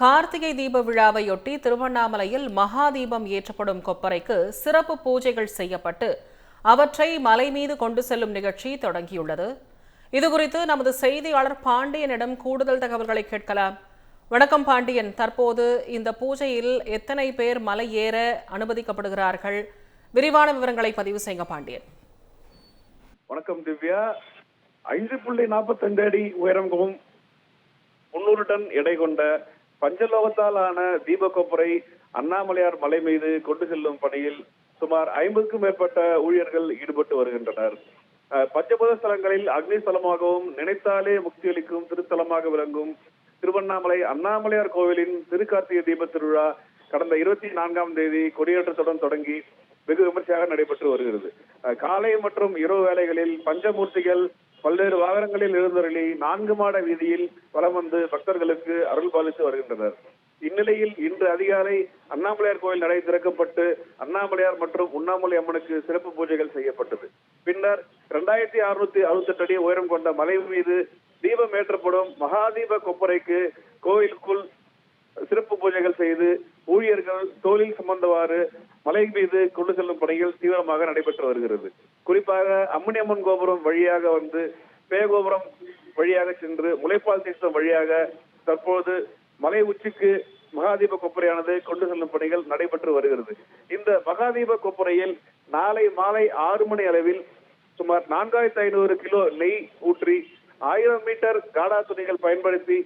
கார்த்திகை தீப விழாவையொட்டி திருவண்ணாமலையில் மகாதீபம் ஏற்றப்படும் கொப்பரைக்கு சிறப்பு பூஜைகள் செய்யப்பட்டு அவற்றை மலை மீது கொண்டு செல்லும் நிகழ்ச்சி தொடங்கியுள்ளது. இதுகுறித்து நமது செய்தியாளர் பாண்டியனிடம் கூடுதல் தகவல்களை கேட்கலாம். வணக்கம் பாண்டியன். தற்போது இந்த பூஜையில் எத்தனை பேர் மலை ஏற அனுமதிக்கப்படுகிறார்கள்? விரிவான விவரங்களை பதிவு செய்யுங்க பாண்டியன். வணக்கம் திவ்யா. ஐந்து புள்ளி நாற்பத்தஞ்சு அடி உயரமும் முன்னூறு டன் எடை கொண்ட பஞ்சலோகத்தால் ஆன தீபக்கொப்பரை அண்ணாமலையார் மலை மீது கொண்டு செல்லும் பணியில் சுமார் ஐம்பதுக்கும் மேற்பட்ட ஊழியர்கள் ஈடுபட்டு வருகின்றனர். அஹ், பஞ்சபூத ஸ்தலங்களில் அக்னி ஸ்தலமாகவும் நினைத்தாலே முக்தியளிக்கும் திருத்தலமாக விளங்கும் திருவண்ணாமலை அண்ணாமலையார் கோவிலின் திருக்கார்த்திகை தீப திருவிழா கடந்த இருபத்தி நான்காம் தேதி கொடியேற்றத்துடன் தொடங்கி வெகு விமர்சையாக நடைபெற்று வருகிறது. அஹ், காலை மற்றும் இரவு வேளைகளில் பஞ்சமூர்த்திகள் பல்வேறு வாகனங்களில் எழுந்தருளி நான்கு மாட வீதியில் வலம் வந்து பக்தர்களுக்கு அருள் பாலித்து வருகின்றனர். இந்நிலையில் இன்று அதிகாலை அண்ணாமலையார் கோயில் நடை திறக்கப்பட்டு அண்ணாமலையார் மற்றும் உண்ணாமலை அம்மனுக்கு சிறப்பு பூஜைகள் செய்யப்பட்டது. பின்னர் இரண்டாயிரத்தி அறுநூத்தி அறுபத்தெட்டு அடி உயரம் கொண்ட மலை மீது தீபம் ஏற்றப்படும் மகாதீப கொப்பரைக்கு கோயிலுக்குள் சிறப்பு பூஜைகள் செய்து ஊழியர்கள் தொழில் சம்பந்தவாறு மலை மீது கொண்டு செல்லும் பணிகள் தீவிரமாக நடைபெற்று வருகிறது. குறிப்பாக அம்முனியம்மன் கோபுரம் வழியாக வந்து பேகோபுரம் வழியாக சென்று முளைப்பால் தேசம் வழியாக தற்போது மலை உச்சிக்கு மகாதீப கொப்பரையானது கொண்டு செல்லும் பணிகள் நடைபெற்று வருகிறது. இந்த மகாதீப கொப்பரையில் நாளை மாலை ஆறு மணி அளவில் சுமார் நான்காயிரத்தி ஐநூறு கிலோ நெய் ஊற்றி ஆயிரம் மீட்டர் காடா துணிகள் பயன்படுத்தி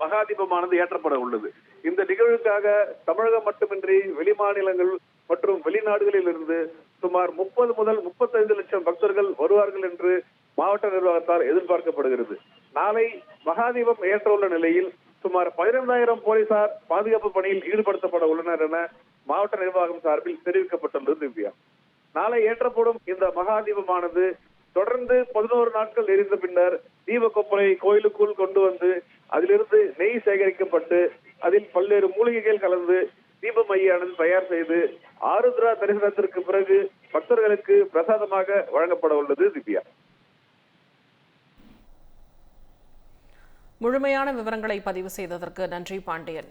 மகாதீபமானது ஏற்றப்பட உள்ளது. இந்த நிகழ்வுக்காக தமிழகம் மட்டுமின்றி வெளிமாநிலங்கள் மற்றும் வெளிநாடுகளில் இருந்து சுமார் முப்பது முதல் முப்பத்தைந்து லட்சம் பக்தர்கள் வருவார்கள் என்று மாவட்ட நிர்வாகத்தால் எதிர்பார்க்கப்படுகிறது. நாளை மகாதீபம் ஏற்ற உள்ள நிலையில் சுமார் பதினைந்தாயிரம் போலீசார் பாதுகாப்பு பணியில் ஈடுபடுத்தப்பட உள்ளனர் என மாவட்ட நிர்வாகம் சார்பில் தெரிவிக்கப்பட்டுள்ளது திவ்யா. நாளை ஏற்றப்படும் இந்த மகாதீபமானது தொடர்ந்து பதினோரு நாட்கள் எரிந்த பின்னர் தீபக்கொப்பரை கோயிலுக்குள் கொண்டு வந்து அதிலிருந்து நெய் சேகரிக்கப்பட்டு அதில் பல்வேறு மூலிகைகள் கலந்து தீப மையானது தயார் செய்து ஆருத்ரா தரிசனத்திற்கு பிறகு பக்தர்களுக்கு பிரசாதமாக வழங்கப்பட உள்ளது திவ்யா. முழுமையான விவரங்களை பதிவு செய்ததற்கு நன்றி பாண்டியன்.